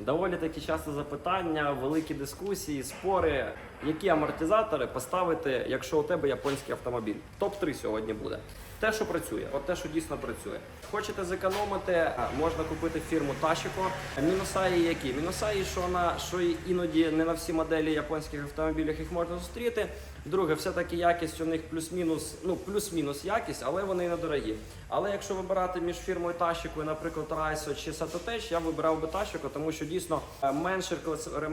Доволі такі часто запитання, великі дискусії, спори. Які амортизатори поставити, якщо у тебе японський автомобіль? Топ 3 сьогодні буде. Те, що працює, от те, що дійсно працює. Хочете зекономити, можна купити фірму Tashiko. Мінуса її які? Мінуса її, що вона що іноді не на всі моделі японських автомобілів їх можна зустріти. Друге, все-таки якість у них плюс-мінус, ну плюс-мінус якість, але вони недорогі. Але якщо вибирати між фірмою і, наприклад, Raiso чи Satotech, я вибирав би Tashiko, тому що дійсно е, менше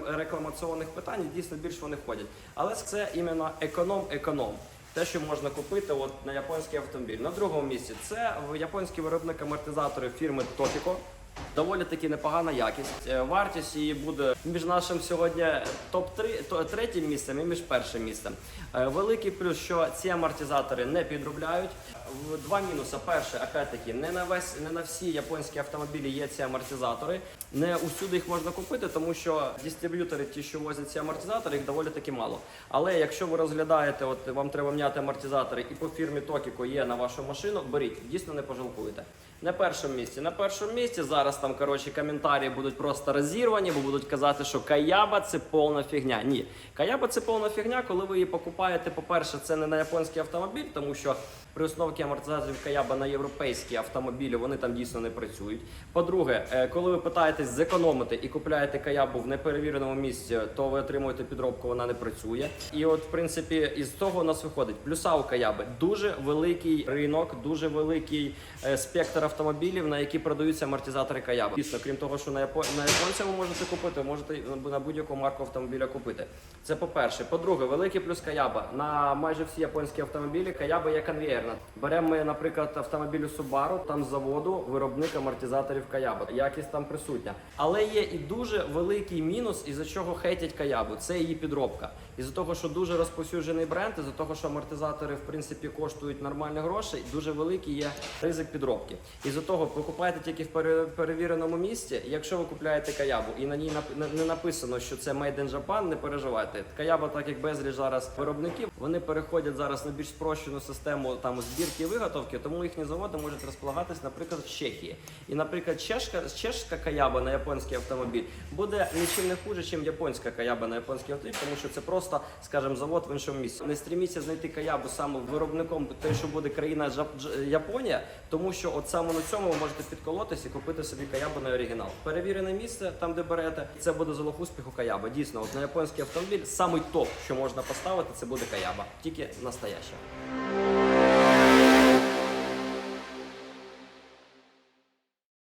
рекламаційних питань, дійсно більше вони входять. Але це іменно економ-економ. Те, що можна купити от на японський автомобіль. На другому місці це японський виробник амортизатори фірми Topico. Доволі таки непогана якість. Е, Вартість її буде між нашим сьогодні топ 3 то третім місцем і між першим місцем. Е, Великий плюс, що ці амортизатори не підробляють. Два мінуси. Перше, опять-таки, не на весь не на всі японські автомобілі є ці амортизатори. Не усюди їх можна купити, тому що дистриб'ютори, ті, що возять ці амортизатори, їх доволі таки мало. Але якщо ви розглядаєте, от вам треба міняти амортизатори, і по фірмі Токіко є на вашу машину, беріть, дійсно не пожалкуєте. На першому місці. На першому місці зараз там коротше коментарі будуть просто розірвані, бо будуть казати, що Каяба це повна фігня. Ні, Каяба це повна фігня, коли ви її покупаєте. По-перше, це не на японський автомобіль, тому що при установці амортизаторів Каяба на європейські автомобілі вони там дійсно не працюють. По-друге, е, коли ви питаєтесь зекономити і купляєте Каябу в неперевіреному місці, то ви отримуєте підробку, вона не працює. І от, в принципі, із того у нас виходить плюса у Каяби дуже великий ринок, дуже великий е, спектр автомобілів, на які продаються амортизатори Каяба. Дійсно, крім того, що на япон... на японця ви можете купити, можете на будь-яку марку автомобіля купити. Це по-перше. По-друге, великий плюс Каяба. На майже всі японські автомобілі Каяба є конвеєрна. Беремо ми, наприклад, автомобіль Subaru, там з заводу виробник амортизаторів Каяба. Якість там присутня. Але є і дуже великий мінус, із-за чого хейтять Каябу. Це її підробка. Із-за того, що дуже розповсюджений бренд, із-за того, що амортизатори в принципі коштують нормальні гроші, дуже великий є ризик підробки. Із-за того, ви купуєте тільки в пере- перевіреному місці. Якщо ви купляєте каябу і на ній не- написано, що це Made in Japan, не переживайте. Каяба, так як безліч зараз виробників, вони переходять зараз на більш спрощену систему там збірки і виготовки, тому їхні заводи можуть розполагатись, наприклад, в Чехії. І, наприклад, чешка, чешська каяба на японський автомобіль буде нічим не хуже, ніж японська каяба на японський автомобіль, тому що це просто, скажімо, завод в іншому місці. Не стріміться знайти каябу саме виробником, те, що буде країна Японія, тому що от саме на цьому ви можете підколотись і купити собі каябу не оригінал. Перевірене місце, там де берете, це буде залог успіху каяба. Дійсно, от на японський автомобіль самий топ, що можна поставити, це буде каяба, тільки настояща.